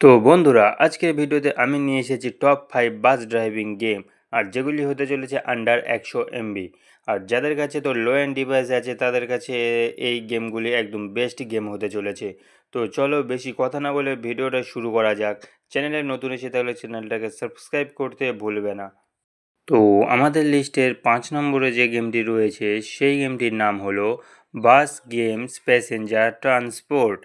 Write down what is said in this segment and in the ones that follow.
তো বন্ধুরা, আজকের ভিডিওতে আমি নিয়ে এসেছি top five bus driving game আর যেগুলি হতে চলেছে আন্ডার একশো এমবি আর যাদের কাছে তো লো অ্যান্ড ডিভাইস আছে, তাদের কাছে এই গেমগুলি একদম বেস্ট গেম হতে চলেছে। তো চলো বেশি কথা না বলে ভিডিওটা শুরু করা যাক। চ্যানেলে নতুন এসে থাকলে চ্যানেলটাকে সাবস্ক্রাইব করতে ভুলবে না। তো আমাদের লিস্টের পাঁচ নম্বরে যে গেমটি রয়েছে, সেই গেমটির নাম হলো বাস গেমস প্যাসেঞ্জার ট্রান্সপোর্ট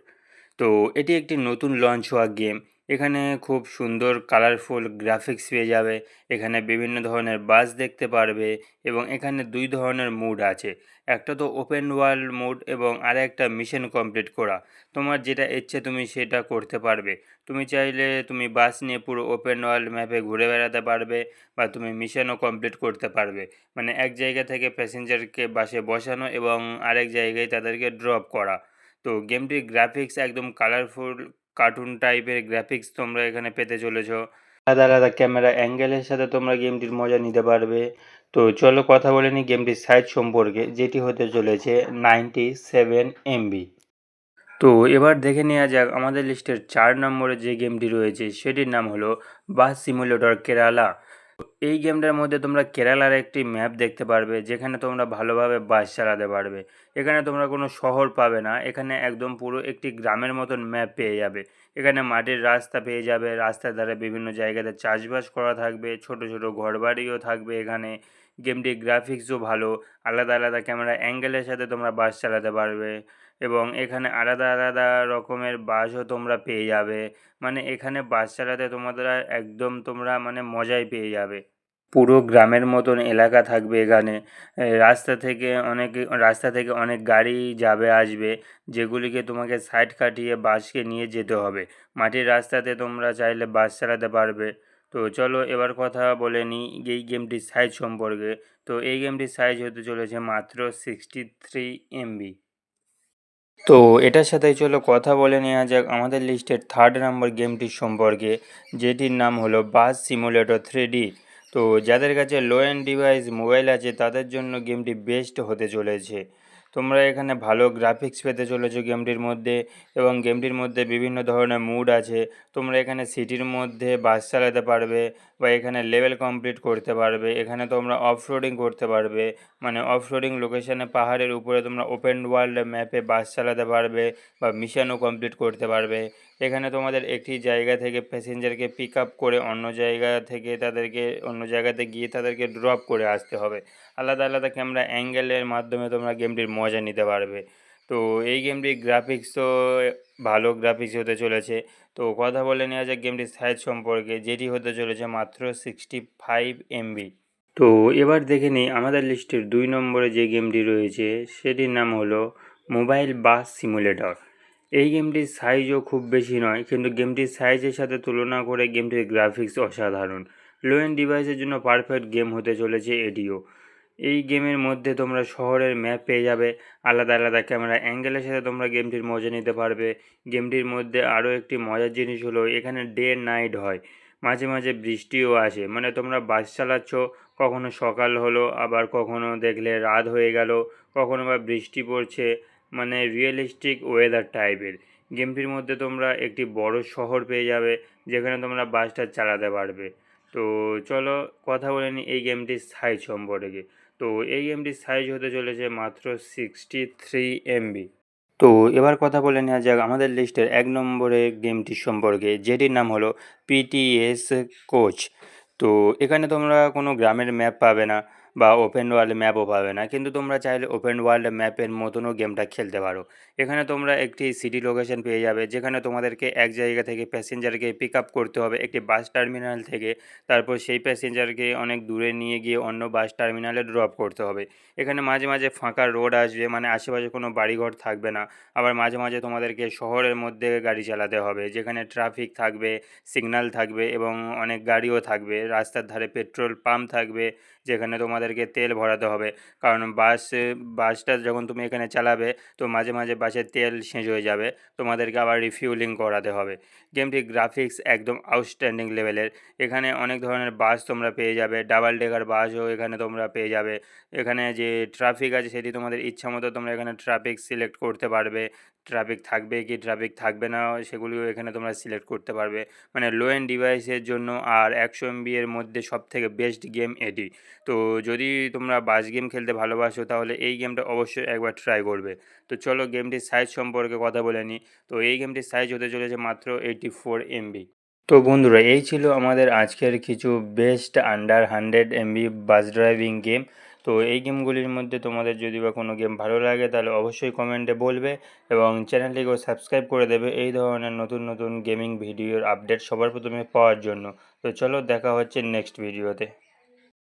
তো এটি একটি নতুন লঞ্চ হওয়া গেম এখানে খুব সুন্দর কালারফুল গ্রাফিক্স পেয়ে যাবে, এখানে বিভিন্ন ধরনের বাস দেখতে পারবে এবং এখানে দুই ধরনের মুড আছে। একটা তো ওপেন ওয়ার্ল্ড মুড এবং আর একটা মিশন কমপ্লিট করা। তোমার যেটা ইচ্ছে তুমি সেটা করতে পারবে। তুমি চাইলে তুমি বাস নিয়ে পুরো ওপেন ওয়ার্ল্ড ম্যাপে ঘুরে বেড়াতে পারবে বা তুমি মিশনও কমপ্লিট করতে পারবে। মানে এক জায়গা থেকে প্যাসেঞ্জারকে বাসে বসানো এবং আরেক জায়গায় তাদেরকে ড্রপ করা। তো গেমটির গ্রাফিক্স একদম কালারফুল কার্টুন টাইপের গ্রাফিক্স তোমরা এখানে পেতে চলেছ। আলাদা আলাদা ক্যামেরা অ্যাঙ্গেলের সাথে তোমরা গেমটির মজা নিতে পারবে। তো চলো কথা বলে নিই গেমটির সাইজ সম্পর্কে, যেটি হতে চলেছে নাইনটি সেভেন এমবি তো এবার দেখে নেওয়া যাক, আমাদের লিস্টের চার নম্বরে যে গেমটি রয়েছে, সেটির নাম হলো বাস সিমুলেটর কেরালা। এই গেমটার মধ্যে তোমরা কেরালার একটি ম্যাপ দেখতে পারবে, যেখানে তোমরা ভালোভাবে বাস চালাতে পারবে। এখানে তোমরা কোনো শহর পাবে না, এখানে একদম পুরো একটি গ্রামের মতন ম্যাপ পেয়ে যাবে। এখানে মাটির রাস্তা পেয়ে যাবে, রাস্তার ধারে বিভিন্ন জায়গাতে চাষবাস করা থাকবে, ছোট ছোট ঘরবাড়িও থাকবে এখানে। গেমটির গ্রাফিক্সও ভালো, আলাদা আলাদা ক্যামেরা অ্যাঙ্গেলের সাথে তোমরা বাস চালাতে পারবে। এবং এখানে আলাদা আলাদা রকমের বাসও তোমরা পেয়ে যাবে। মানে এখানে বাস চালাতে তোমাদের একদম তোমরা মানে মজাই পেয়ে যাবে। পুরো গ্রামের মতন এলাকা থাকবে এখানে। রাস্তা থেকে অনেক, রাস্তা থেকে অনেক গাড়ি যাবে, আসবে, যেগুলিকে তোমাকে সাইড কাটিয়ে বাসকে নিয়ে যেতে হবে। মাটির রাস্তাতে তোমরা চাইলে বাস চালাতে পারবে। তো চলো এবার কথা বলে নিই এই গেমটির সাইজ সম্পর্কে। তো এই গেমটির সাইজ হতে চলেছে মাত্র সিক্সটি থ্রি এমবি তো এটার সাথে চলো কথা বলে নেওয়া যাক আমাদের লিস্টের থার্ড নাম্বার গেমটির সম্পর্কে, যেটির নাম হলো বাস সিমুলেটর থ্রি তো যাদের কাছে লো অ্যান্ড ডিভাইস মোবাইল আছে, তাদের জন্য গেমটি বেস্ট হতে চলেছে। তোমরা এখানে ভালো গ্রাফিক্স পেতে চলেছো গেমটির মধ্যে এবং গেমটির মধ্যে বিভিন্ন ধরনের মুড আছে। তোমরা এখানে সিটির মধ্যে বাস চালাতে পারবে বা এখানে লেভেল কমপ্লিট করতে পারবে। এখানে তোমরা অফ রোডিং করতে পারবে। মানে অফ রোডিং লোকেশানে পাহাড়ের উপরে তোমরা ওপেন ওয়ার্ল্ড ম্যাপে বাস চালাতে পারবে বা মিশনও কমপ্লিট করতে পারবে। এখানে তোমাদের একটি জায়গা থেকে প্যাসেঞ্জারকে পিক আপ করে অন্য জায়গা থেকে তাদেরকে, অন্য জায়গাতে গিয়ে তাদেরকে ড্রপ করে আসতে হবে। আলাদা আলাদা ক্যামেরা অ্যাঙ্গেলের মাধ্যমে তোমরা গেমটির মজা নিতে পারবে। তো এই গেমটির গ্রাফিক্স তো ভালো গ্রাফিক্স হতে চলেছে। তো কথা বলে নেওয়া যাক গেমটির সাইজ সম্পর্কে, যেটি হতে চলেছে মাত্র সিক্সটি ফাইভ এমবি তো এবার দেখে নিই আমাদের লিস্টের দুই নম্বরে যে গেমটি রয়েছে, সেটির নাম হলো মোবাইল বাস সিমুলেটর এই গেমটির সাইজও খুব বেশি নয়, কিন্তু গেমটির সাইজের সাথে তুলনা করে গেমটির গ্রাফিক্স অসাধারণ। লো এন্ড ডিভাইসের জন্য পারফেক্ট গেম হতে চলেছে এটিও। এই গেমের মধ্যে তোমরা শহরের ম্যাপ পেয়ে যাবে, আলাদা আলাদা ক্যামেরা অ্যাঙ্গেলের সাথে তোমরা গেমটির মজা নিতে পারবে। গেমটির মধ্যে আরও একটি মজার জিনিস হলো, এখানে ডে নাইট হয়, মাঝে মাঝে বৃষ্টিও আসে। মানে তোমরা বাস চালাচ্ছ, কখনো সকাল হলো, আবার কখনো দেখলে রাত হয়ে গেল, কখনো বা বৃষ্টি পড়ছে মানে রিয়েলিস্টিক ওয়েদার টাইপের গেমটির মধ্যে তোমরা একটি বড় শহর পেয়ে যাবে, যেখানে তোমরা বাসটা চালাতে পারবে। তো চলো কথা বলে নিই এই গেমটির সাইজ সম্পর্কে। তো এই গেমটির সাইজ হতে চলেছে মাত্র সিক্সটি থ্রি এমবি তো এবার কথা বলে নেওয়া যাক আমাদের লিস্টের এক নম্বরে গেমটির সম্পর্কে, যেটির নাম হলো পিটিএস কোচ তো এখানে তোমরা কোনো গ্রামের ম্যাপ পাবে না। বা ওপেন ওয়ার্ল্ড ম্যাপও পাবে না। কিন্তু তোমরা চাইলে ওপেন ওয়ার্ল্ড ম্যাপের মতনও গেমটা খেলতে পারো। এখানে তোমরা একটি সিটি লোকেশন পেয়ে যাবে, যেখানে তোমাদেরকে এক জায়গা থেকে প্যাসেঞ্জারকে পিক আপ করতে হবে, একটি বাস টার্মিনাল থেকে। তারপর সেই প্যাসেঞ্জারকে অনেক দূরে নিয়ে গিয়ে অন্য বাস টার্মিনালে ড্রপ করতে হবে। এখানে মাঝে মাঝে ফাঁকা রোড আসবে মানে আশেপাশে কোনো বাড়িঘর থাকবে না। আবার মাঝে মাঝে তোমাদেরকে শহরের মধ্যে গাড়ি চালাতে হবে, যেখানে ট্রাফিক থাকবে সিগন্যাল থাকবে এবং অনেক গাড়িও থাকবে। রাস্তার ধারে পেট্রোল পাম্প থাকবে, যেখানে তোমাদেরকে তেল ভরাতে হবে। কারণ বাস, বাসটা যখন তুমি এখানে চালাবে, তো মাঝে মাঝে বাসের তেল শেষ হয়ে যাবে। তোমাদেরকে আবার রিফিউলিং করাতে হবে। গেমটির গ্রাফিক্স একদম আউটস্ট্যান্ডিং লেভেলের এখানে অনেক ধরনের বাস তোমরা পেয়ে যাবে। ডাবল ডেকার বাসও এখানে তোমরা পেয়ে যাবে। এখানে যে ট্রাফিক আছে, সেটি তোমাদের ইচ্ছা মতো তোমরা এখানে ট্রাফিক সিলেক্ট করতে পারবে। ট্রাফিক থাকবে কি ট্রাফিক থাকবে না, সেগুলিও এখানে তোমরা সিলেক্ট করতে পারবে। মানে লো এন্ড ডিভাইসের জন্য আর একশো এমবি এর মধ্যে সব থেকে বেস্ট গেম এটি। তো যদি তোমরা বাস গেম খেলতে ভালোবাসো, তাহলে এই গেমটা অবশ্যই একবার ট্রাই করবে। তো চলো গেমটির সাইজ সম্পর্কে কথা বলে নিই। তো এই গেমটির সাইজ হতে চলেছে মাত্র এইটি ফোর এমবি তো বন্ধুরা, এই ছিল আমাদের আজকের কিছু best under hundred MB bus driving game তো এই গেমগুলির মধ্যে তোমাদের যদি বা কোনো গেম ভালো লাগে, তাহলে অবশ্যই কমেন্টে বলবে এবং চ্যানেলটিকেও সাবস্ক্রাইব করে দেবে এই ধরনের নতুন নতুন গেমিং ভিডিওর আপডেট সবার প্রথমে পাওয়ার জন্য। তো চলো দেখা হচ্ছে নেক্সট ভিডিওতে